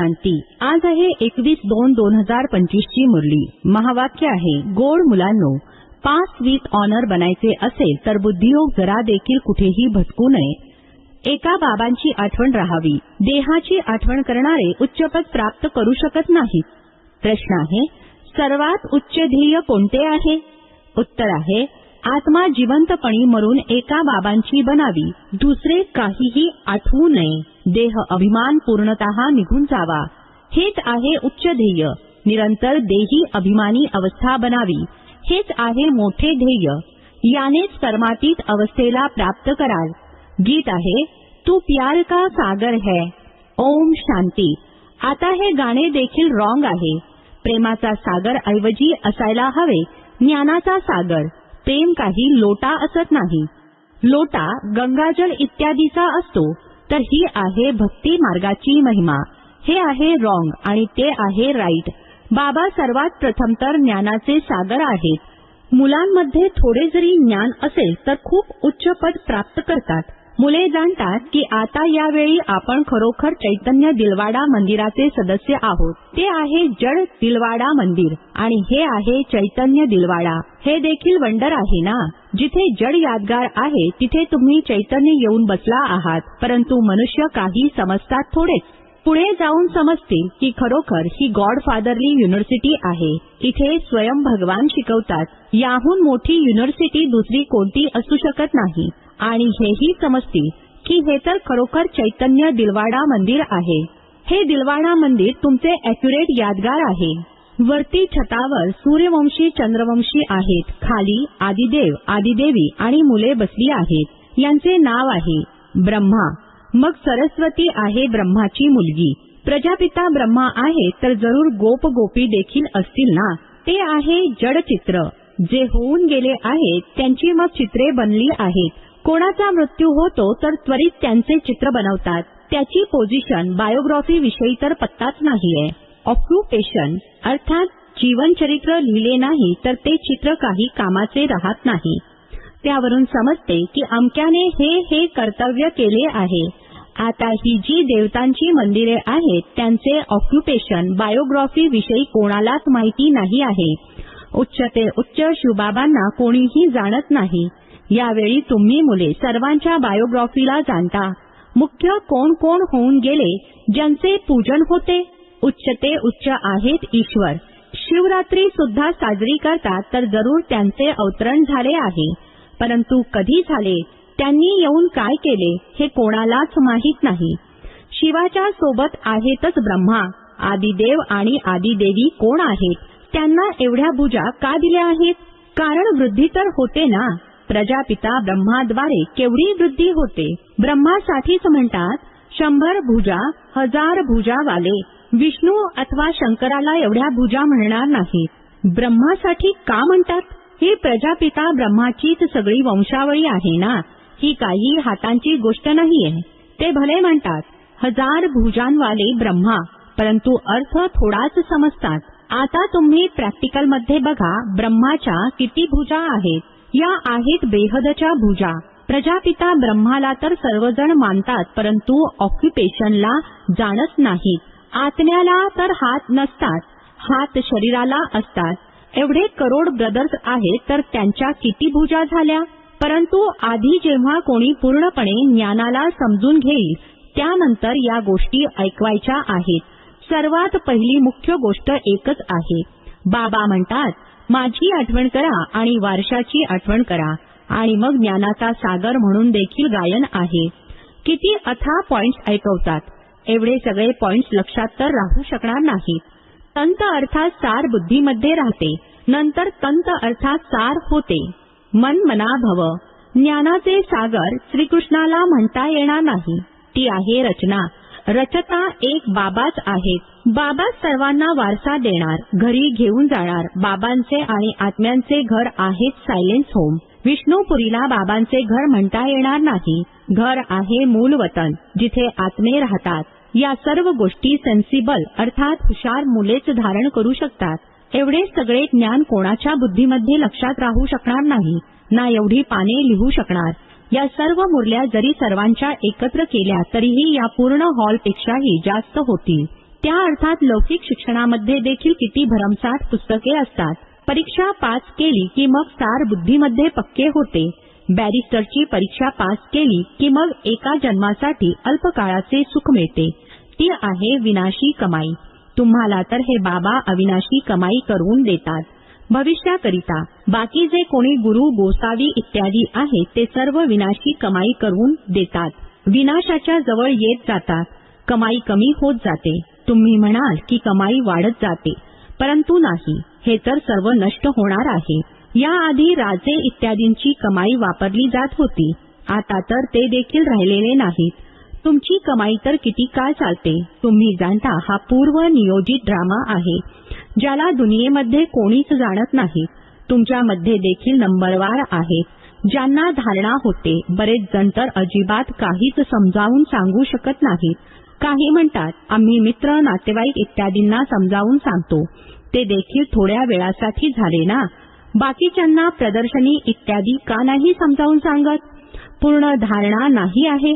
शांती आज आहे एकवीस दोन दोन हजार पंचवीस ची मुरली. महावाक्य आहे गोड मुलांनो पाच वीस ऑनर बनायचे असेल तर बुद्धियोग जरा देखील कुठेही भटकू नये. एका बाबांची आठवण राहावी. देहाची आठवण करणारे उच्चपद प्राप्त करू शकत नाहीत. प्रश्न आहे सर्वात उच्च ध्येय कोणते आहे? उत्तर आहे आत्मा जिवंतपणी मरून एका बाबांची बनावी. दुसरे काहीही आठवू नये. देह अभिमान पूर्णतः निघून जावा. हेच आहे उच्च ध्येय. निरंतर देही अभिमानी अवस्था बनावी. हेच आहे मोठे ध्येय. यानेच कर्मातीत अवस्थेला प्राप्त कराल. गीत आहे तू प्यार का सागर है. ओम शांती. आता हे गाणे देखील रॉंग आहे. प्रेमाचा सागर ऐवजी असायला हवे ज्ञानाचा सागर. प्रेम काही लोटा असत नाही. लोटा गंगाजल इत्यादीचा असतो तर ही आहे भक्ती मार्गाची महिमा. हे आहे रॉंग आणि ते आहे राईट बाबा सर्वात प्रथम तर ज्ञानाचे सागर आहेत. मुलांमध्ये थोडे जरी ज्ञान असेल तर खूप उच्च पद प्राप्त करतात. मुले जाणतात की आता यावेळी आपण खरोखर चैतन्य दिलवाडा मंदिराचे सदस्य आहोत. ते आहे जड दिलवाडा मंदिर आणि हे आहे चैतन्य दिलवाडा. हे देखील वंडर आहे ना? जिथे जड यादगार आहे तिथे तुम्ही चैतन्य येऊन बसला आहात. परंतु मनुष्य काही समजतात थोडेच. पुढे जाऊन समजतील की खरोखर ही गॉड फादरली युनिव्हर्सिटी आहे. इथे स्वयं भगवान शिकवतात. याहून मोठी युनिव्हर्सिटी दुसरी कोणती असू शकत नाही. आणि हेही समजतील की हे तर खरोखर चैतन्य दिलवाडा मंदिर आहे. हे दिलवाडा मंदिर तुमचे अॅक्युरेट यादगार आहे. वरती छतावर सूर्यवंशी चंद्रवंशी आहेत. खाली आदिदेव आदिदेवी आणि मुले बसली आहेत. यांचे नाव आहे ब्रह्मा. मग सरस्वती आहे ब्रह्माची मुलगी. प्रजापिता ब्रह्मा आहे तर जरूर गोप गोपी देखील असतील ना? ते आहे जड चित्र जे होऊन गेले आहेत त्यांची मग चित्रे बनली आहेत. कोणाचा मृत्यू होतो तर त्वरित त्यांचे चित्र बनवतात. त्याची पोझिशन बायोग्राफी विषयी तर पत्ताच नाहीये. ऑक्युपेशन अर्थात जीवनचरित्र लिहिले नाही तर ते चित्र काही कामाचे राहत नाही. त्यावरून समजते की अमक्याने हे हे कर्तव्य केले आहे. आता ही जी देवतांची मंदिरे आहेत त्यांचे ऑक्युपेशन बायोग्राफी विषयी कोणालाच माहिती नाही आहे. उच्च ते उच्च शिवबाबांना कोणीही जाणत नाही. यावेळी तुम्ही मुले सर्वांच्या बायोग्राफीला जाणता. मुख्य कोण कोण होऊन गेले ज्यांचे पूजन होते? उच्च ते उच्च आहेत ईश्वर. शिवरात्री सुद्धा साजरी करतात तर जरूर त्यांचे अवतरण झाले आहे. परंतु कधी झाले? त्यांनी येऊन काय केले हे कोणालाच माहीत नाही. शिवाच्या सोबत आहेतच ब्रह्मा. आदिदेव आणि आदिदेवी कोण आहेत? त्यांना एवढ्या भुजा का दिल्या आहेत? कारण वृद्धी तर होते ना. प्रजापिता ब्रह्माद्वारे केवढी वृद्धी होते? ब्रह्मासाठीच म्हणतात शंभर भुजा हजार भुजावाले. विष्णू अथवा शंकराला एवढ्या भुजा म्हणणार नाहीत. ब्रह्मासाठी का म्हणतात? ही प्रजापिता ब्रह्माचीच सगळी वंशावळी आहे ना? ही काही हातांची गोष्ट नाहीये. ते भले म्हणतात हजार भुजांवाले ब्रह्मा. परंतु अर्थ थोडाच समजतात. आता तुम्ही प्रॅक्टिकलमध्ये बघा ब्रह्माच्या किती भुजा आहेत? या आहेत बेहदच्या भुजा. प्रजापिता ब्रह्माला तर सर्वजण मानतात परंतु ऑक्युपेशनला जाणत नाहीत आत्म्याला तर हात नसतात हात शरीराला असतात. एवढे करोड ब्रदर्स आहेत तर त्यांच्या किती भुजा झाल्या? परंतु आधी जेव्हा कोणी पूर्णपणे ज्ञानाला समजून घेईल त्यानंतर या गोष्टी ऐकवायच्या आहेत. सर्वात पहिली मुख्य गोष्ट एकच आहे. बाबा म्हणतात माझी आठवण करा आणि वारशाची आठवण करा. आणि मग ज्ञानाचा सागर म्हणून देखील गायन आहे. किती अथा पॉइंट्स ऐकवतात. एवढे सगळे पॉइंट्स लक्षात तर राहू शकणार नाहीत. तंत अर्थात सार बुद्धीमध्ये राहते. नंतर तंत अर्थात सार होते. मन मना भव ज्ञानाचे सागर श्रीकृष्णाला म्हणता येणार नाही. ती आहे रचना. रचता एक बाबाच आहेत. बाबा सर्वांना वारसा देणार घरी घेऊन जाणार. बाबांचे आणि आत्म्यांचे घर आहेत सायलेन्स होम. विष्णुपुरीला बाबांचे घर म्हणता येणार नाही. घर आहे मूल वतन जिथे आत्मे राहतात. या सर्व गोष्टी सेन्सिबल अर्थात हुशार मुलेच धारण करू शकतात. एवढे सगळे ज्ञान कोणाच्या बुद्धीमध्ये लक्षात राहू शकणार नाही. ना एवढी पाने लिहू शकणार. या सर्व मुरल्या जरी सर्वांच्या एकत्र केल्या तरीही या पूर्ण हॉलपेक्षाही जास्त होतील. त्या अर्थात लौकिक शिक्षणामध्ये देखील किती भरमसाठ पुस्तके असतात. परीक्षा पास केली की मग सार बुद्धीमध्ये पक्के होते. बॅरिस्टरची परीक्षा पास केली की मग एका जन्मासाठी अल्पकाळाचे सुख मिळते. ती आहे विनाशी कमाई. तुम्हाला तर हे बाबा अविनाशी कमाई करून देतात. भविष्याकरिता बाकी जे कोणी गुरु गोसावी इत्यादी आहेत ते सर्व विनाशी कमाई करून देतात. विनाशाच्या जवळ येत जातात. कमाई कमी होत जाते. तुम्ही म्हणाल की कमाई वाढत जाते. परंतु नाही हे तर सर्व नष्ट होणार आहे. याआधी राजे इत्यादींची कमाई वापरली जात होती. आता तर ते देखील राहिलेले नाहीत. तुमची कमाई तर किती काळ चालते? तुम्ही जाणता हा पूर्व नियोजित ड्रामा आहे. ज्याला दुनियेमध्ये कोणीच जाणत नाही. तुमच्यामध्ये देखील नंबरवार आहेत ज्यांना धारणा होते बरेच जण तर अजिबात काहीच समजावून सांगू शकत नाहीत. काही म्हणतात आम्ही मित्र नातेवाईक इत्यादींना समजावून सांगतो. ते देखील थोड्या वेळासाठी झाले ना? बाकीच्यांना प्रदर्शनी इत्यादी का नाही समजावून सांगत? पूर्ण धारणा नाही आहे?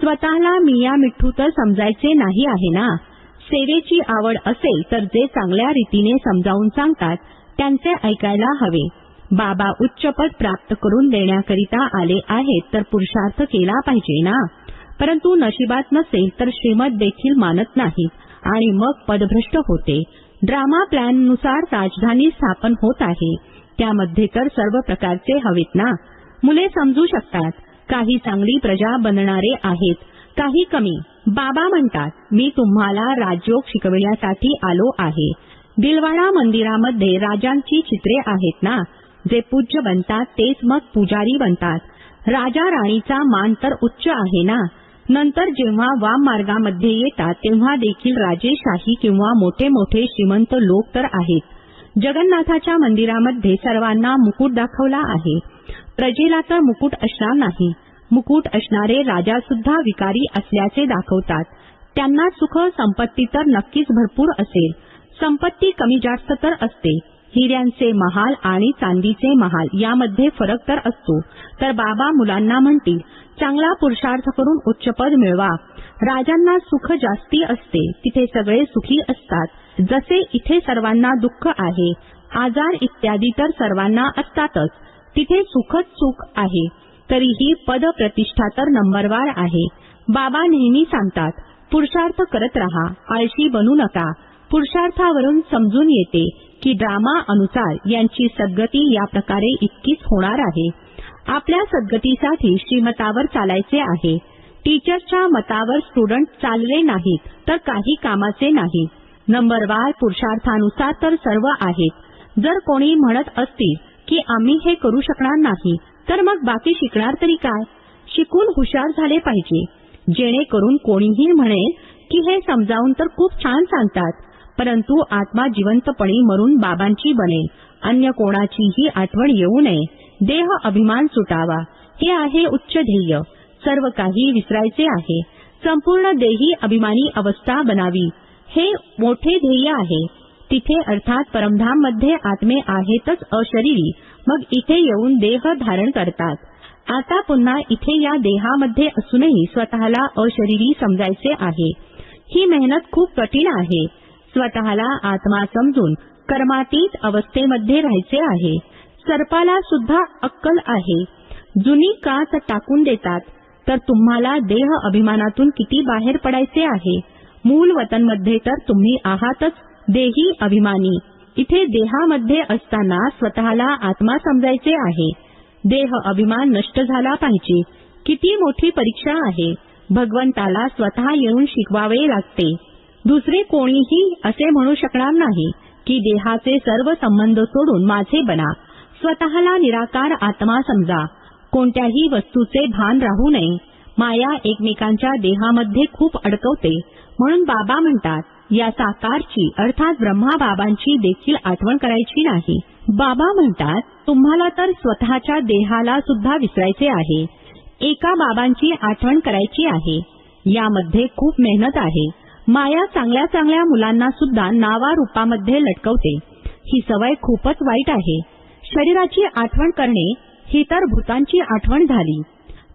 स्वतःला मिया मिठ्ठू तर समजायचे नाही आहे ना? सेवेची आवड असेल तर जे चांगल्या रीतीने समजावून सांगतात त्यांचे ऐकायला हवे. बाबा उच्चपद प्राप्त करून देण्याकरिता आले आहेत तर पुरुषार्थ केला पाहिजे ना? परंतु नशिबात नसेल तर श्रीमत देखील मानत नाही आणि मग पदभ्रष्ट होते. ड्रामा प्लॅननुसार राजधानी स्थापन होत आहे. त्यामध्ये तर सर्व प्रकारचे हवेत ना? मुले समजू शकतात. काही चांगली प्रजा बनणारे आहेत. काही कमी. बाबा म्हणतात मी तुम्हाला राजयोग शिकविण्यासाठी आलो आहे. दिलवाडा मंदिरामध्ये राजांची चित्रे आहेत ना? जे पूज्य बनतात तेच मग पुजारी बनतात. राजा राणीचा मान तर उच्च आहे ना? नंतर जेव्हा वाम मार्गामध्ये येतात तेव्हा देखील राजेशाही किंवा मोठे मोठे श्रीमंत लोक तर आहेत. जगन्नाथाच्या मंदिरामध्ये सर्वांना मुकुट दाखवला आहे. प्रजेला तर मुकुट असणार नाही. मुकुट असणारे राजा सुद्धा विकारी असल्याचे दाखवतात. त्यांना सुख संपत्ती तर नक्कीच भरपूर असेल. संपत्ती कमी जास्त तर असते. हिऱ्यांचे महाल आणि चांदीचे महाल यामध्ये फरक तर असतो. तर बाबा मुलांना म्हणतील चांगला पुरुषार्थ करून उच्चपद मिळवा. राजांना सुख जास्ती असते. तिथे सगळे सुखी असतात. जसे इथे सर्वांना दुःख आहे आजार इत्यादी तर सर्वांना असतातच. तिथे सुखच सुख आहे. तरीही पद प्रतिष्ठा तर नंबरवार आहे. बाबा नेहमी सांगतात पुरुषार्थ करत रहा आळशी बनू नका. पुरुषार्थावरून समजून येते की ड्रामा अनुसार यांची सद्गती या प्रकारे इतकीच होणार आहे. आपल्या सद्गतीसाठी श्रीमतावर चालायचे आहे. टीचरच्या मतावर स्टुडंट चालले नाहीत तर काही कामाचे नाही. नंबरवार पुरुषार्थानुसार तर सर्व आहेत. जर कोणी म्हणत असतील की आम्ही हे करू शकणार नाही तर मग बाकी शिकणार तरी काय? शिकून हुशार झाले पाहिजे. जेणेकरून कोणीही म्हणेल की हे समजावून तर खूप छान सांगतात परंतु आत्मा जिवंतपणी मरून बाबांची बनेल अन्य कोणाचीही आठवण येऊ नये. देह अभिमान सुटावा. हे आहे उच्च ध्येय. सर्व काही विसरायचे आहे. संपूर्ण देही अभिमानी अवस्था बनावी. हे मोठे ध्येय आहे. तिथे अर्थात परमधाममध्ये आत्मे आहेतच अशरीरी. मग इथे येऊन देह धारण करतात. आता पुन्हा इथे या देहामध्ये असूनही स्वतःला अशरीरी समजायचे आहे. ही मेहनत खूप कठीण आहे. स्वतःला आत्मा समजून कर्मातीत अवस्थेमध्ये राहायचे आहे. सर्पाला सुद्धा अक्कल आहे. जुनी काच टाकून देतात. तर तुम्हाला देह अभिमानातून किती बाहेर पडायचे आहे? मूल वतनमध्ये तर तुम्ही आहातच देही अभिमानी. इथे देहामध्ये असताना स्वतःला आत्मा समजायचे आहे. देह अभिमान नष्ट झाला पाहिजे. किती मोठी परीक्षा आहे. भगवंताला स्वतः येऊन शिकवावे लागते. दुसरे कोणीही असे म्हणू शकणार नाही की देहाचे सर्व संबंध सोडून माझे बना. स्वतःला निराकार आत्मा समजा. कोणत्याही वस्तूचे भान राहू नये. माया एकमेकांच्या देहामध्ये खूप अडकवते. म्हणून बाबा म्हणतात या साकारची अर्थात ब्रह्माबाबांची देखील आठवण करायची नाही. बाबा म्हणतात तुम्हाला तर स्वतःच्या देहाला सुद्धा विसरायचे आहे. एका बाबांची आठवण करायची आहे. यामध्ये खूप मेहनत आहे. माया चांगल्या चांगल्या मुलांना सुद्धा नावा रूपामध्ये लटकवते. ही सवय खूपच वाईट आहे. शरीराची आठवण करणे ही तर भूतांची आठवण झाली.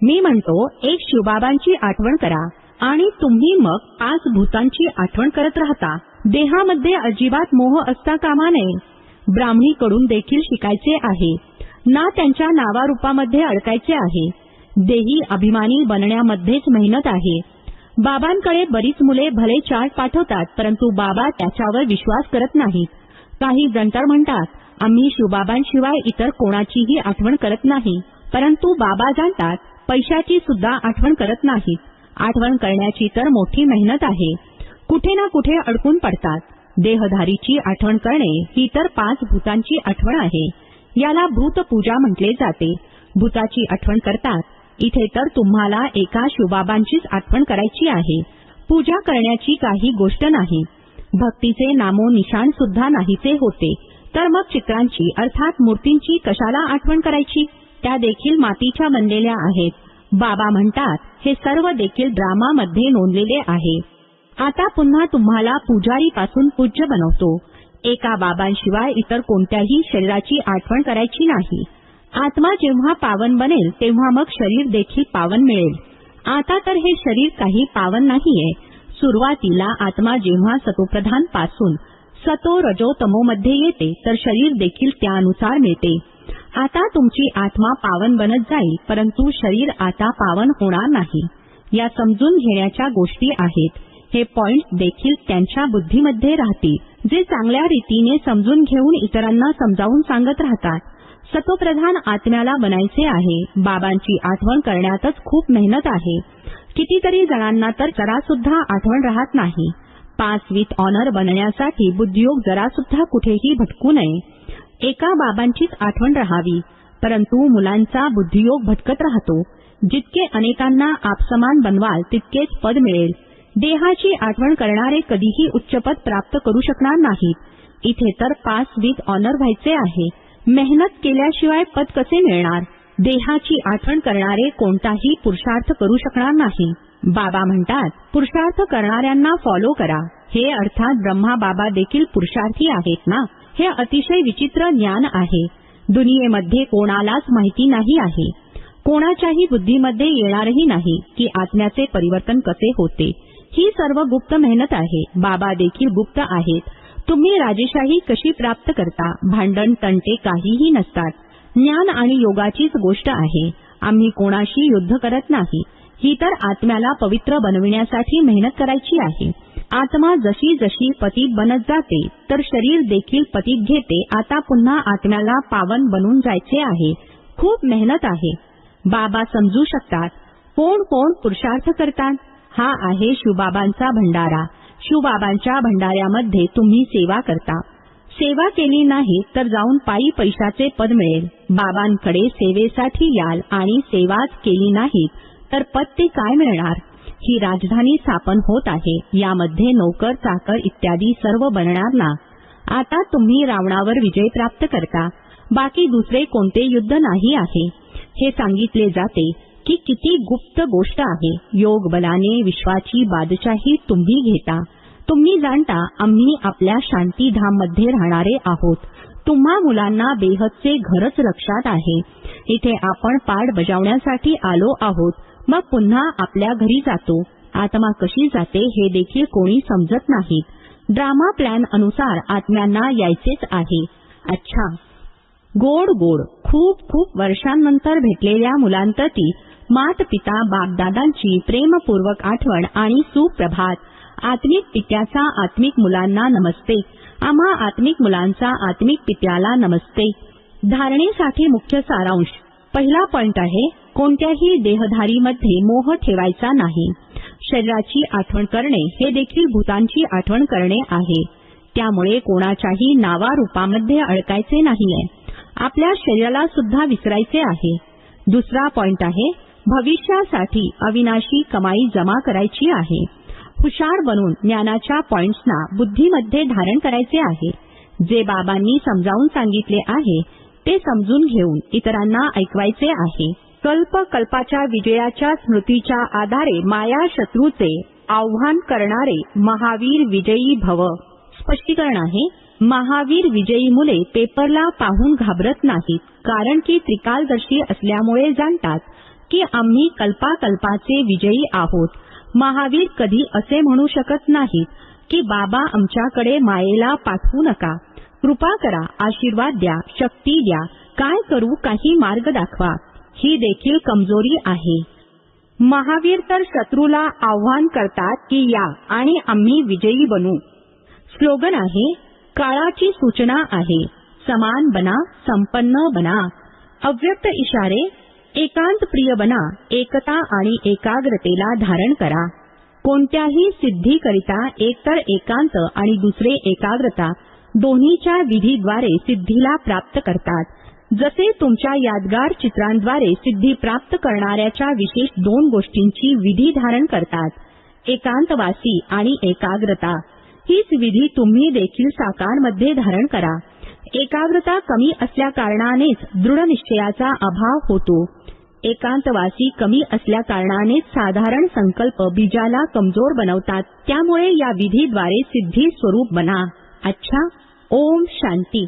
मी म्हणतो एक शिवबाबांची आठवण करा. आणि तुम्ही मग पाच भूतांची आठवण करत राहता. देहामध्ये अजिबात मोह असता कामा नये. ब्राह्मणीकडून देखील शिकायचे आहे. ना त्यांच्या नावारूपामध्ये अडकायचे आहे. देही अभिमानी बनण्यामध्येच मेहनत आहे. बाबांकडे बरीच मुले भले चार्ट पाठवतात परंतु बाबा त्याच्यावर विश्वास करत नाहीत. काही जण म्हणतात आम्ही शिवबाबांशिवाय इतर कोणाचीही आठवण करत नाही. परंतु बाबा जाणतात पैशाची सुद्धा आठवण करत नाहीत. आठवण करण्याची तर मोठी मेहनत आहे. कुठे ना कुठे अडकून पडतात. देहधारीची आठवण करणे ही तर पाच भूतांची आठवण आहे. याला भूतपूजा म्हटले जाते. भूताची आठवण करतात. इथे तर तुम्हाला एका शिवबाबांचीच आठवण करायची आहे. पूजा करण्याची काही गोष्ट नाही. भक्तीचे नामो निशाण सुद्धा नाहीचे होते. तर मग चित्रांची अर्थात मूर्तींची कशाला आठवण करायची? त्या देखील मातीच्या बनलेल्या आहेत. बाबा म्हणतात हे सर्व देखील ड्रामामध्ये नोंदलेले आहे. आता पुन्हा तुम्हाला पुजारीपासून पूज्य बनवतो. एका बाबांशिवाय इतर कोणत्याही शरीराची आठवण करायची नाही. आत्मा जेव्हा पावन बनेल तेव्हा मग शरीर देखील पावन मिळेल. आता तर हे शरीर काही पावन नाहीये. सुरुवातीला आत्मा जेव्हा सतोप्रधानपासून सतो रजो तमोमध्ये येते तर शरीर देखील त्यानुसार मिळते. आता तुमची आत्मा पावन बनत जाईल परंतु शरीर आता पावन होणार नाही. या समजून घेण्याच्या गोष्टी आहेत. हे पॉइंट देखील त्यांच्या बुद्धीमध्ये राहतील जे चांगल्या रीतीने समजून घेऊन इतरांना समजावून सांगत राहतात. सतोप्रधान आत्म्याला बनायचे आहे. बाबांची आठवण करण्यातच खूप मेहनत आहे. कितीतरी जणांना तर जरा सुद्धा आठवण राहत नाही. पास विथ ऑनर बनण्यासाठी बुद्धियोग जरा सुद्धा कुठेही भटकू नये. एका बाबांचीच आठवण राहावी. परंतु मुलांचा बुद्धियोग भटकत राहतो. जितके अनेकांना आपसमान बनवाल तितकेच पद मिळेल. देहाची आठवण करणारे कधीही उच्चपद प्राप्त करू शकणार नाहीत. इथे तर पास विथ ऑनर व्हायचे आहे. मेहनत केल्याशिवाय पद कसे मिळणार? देहाची आठवण करणारे कोणताही पुरुषार्थ करू शकणार नाही. बाबा म्हणतात पुरुषार्थ करणाऱ्यांना फॉलो करा. हे अर्थात ब्रह्मा बाबा देखील पुरुषार्थी आहेत ना? हे अतिशय विचित्र ज्ञान आहे. दुनियेमध्ये कोणालाच माहिती नाही आहे. कोणाच्याही बुद्धीमध्ये येणारही नाही की आत्म्याचे परिवर्तन कसे होते. ही सर्व गुप्त मेहनत आहे. बाबा देखील गुप्त आहेत. तुम्ही राजेशाही कशी प्राप्त करता? भांडण तंटे काहीही नसतात. ज्ञान आणि योगाचीच गोष्ट आहे. आम्ही कोणाशी युद्ध करत नाही. ही तर आत्म्याला पवित्र बनविण्यासाठी मेहनत करायची आहे. आत्मा जशी जशी पतीत बनत जाते तर शरीर देखील पतीत घेते. आता पुन्हा आत्म्याला पावन बनून जायचे आहे. खूप मेहनत आहे. बाबा समजू शकतात. कोण कोण पुरुषार्थ करतात? हा आहे शिवबाबांचा भंडारा. शिवबाबांच्या भंडाऱ्यामध्ये तुम्ही सेवा करता. सेवा केली नाही तर जाऊन पायी पैशाचे पद मिळेल. बाबांकडे सेवेसाठी याल आणि सेवाच केली नाही तर पद ते काय मिळणार? ही राजधानी स्थापन होत आहे. यामध्ये नोकर चाकर इत्यादी सर्व बनणार ना. आता तुम्ही रावणावर विजय प्राप्त करता. बाकी दुसरे कोणते युद्ध नाही आहे. हे सांगितले जाते की किती गुप्त गोष्ट आहे. योग बलाने विश्वाची बादशाही तुम्ही घेता. तुम्ही जाणता आम्ही आपल्या शांतीधाममध्ये राहणारे आहोत. तुम्हा मुलांना बेहदचे घरच लक्षात आहे. इथे आपण पाठ बजावण्यासाठी आलो आहोत. मग पुन्हा आपल्या घरी जातो. आत्मा कशी जाते हे देखील कोणी समजत नाही. ड्रामा प्लॅन अनुसार आत्म्यांना यायचेच आहे. अच्छा. गोड गोड खूप खूप वर्षांनंतर भेटलेल्या मुलांप्रती मात पिता बापदादांची प्रेमपूर्वक आठवण आणि सुप्रभात. आत्मिक पित्याचा आत्मिक मुलांना नमस्ते. आम्हा आत्मिक मुलांचा आत्मिक पित्याला नमस्ते. धारणेसाठी मुख्य सारांश पहिला पॉइंट आहे कोणत्याही देहधारीमध्ये मोह ठेवायचा नाही. शरीराची आठवण करणे हे देखील भूतांची आठवण करणे आहे. त्यामुळे कोणाच्याही नावारूपामध्ये अडकायचे नाहीये. आपल्या शरीराला सुद्धा विसरायचे आहे. दुसरा पॉइंट आहे भविष्यासाठी अविनाशी कमाई जमा करायची आहे. हुशार बनून ज्ञानाच्या पॉइंट्सना बुद्धीमध्ये धारण करायचे आहे. जे बाबांनी समजावून सांगितले आहे ते समजून घेऊन इतरांना ऐकवायचे आहे. कल्प कल्पाच्या विजयाच्या स्मृतीच्या आधारे माया शत्रूचे आव्हान करणारे महावीर विजयी भव. स्पष्टीकरण आहे महावीर विजयी मुले पेपरला पाहून घाबरत नाहीत कारण की त्रिकालदर्शी असल्यामुळे जाणतात की आम्ही कल्पाकल्पाचे विजयी आहोत. महावीर कधी असे म्हणू शकत नाहीत की बाबा आमच्याकडे मायेला पाठवू नका. कृपा करा आशीर्वाद द्या शक्ती द्या काय करू काही मार्ग दाखवा. ही देखील कमजोरी आहे. महावीर तर शत्रूला आव्हान करतात की या आणि आम्ही विजयी बनू. स्लोगन आहे काळाची सूचना आहे. समान बना संपन्न बना. अव्यक्त इशारे एकांत प्रिय बना एकता आणि एकाग्रतेला धारण करा. कोणत्याही सिद्धीकरिता एकतर एकांत आणि दुसरे एकाग्रता दोन्हीच्या विधीद्वारे सिद्धीला प्राप्त करतात. जसे तुमच्या यादगार चित्रांद्वारे सिद्धी प्राप्त करणाऱ्याच्या विशेष दोन गोष्टींची विधी धारण करतात एकांतवासी आणि एकाग्रता. हीच विधी तुम्ही देखील साकारमध्ये धारण करा. एकाग्रता कमी असल्या कारणानेच दृढ निश्चयाचा अभाव होतो. एकांतवासी कमी असल्या कारणानेच साधारण संकल्प बीजाला कमजोर बनवतात. त्यामुळे या विधीद्वारे सिद्धी स्वरूप बना. अच्छा? ओम शांती.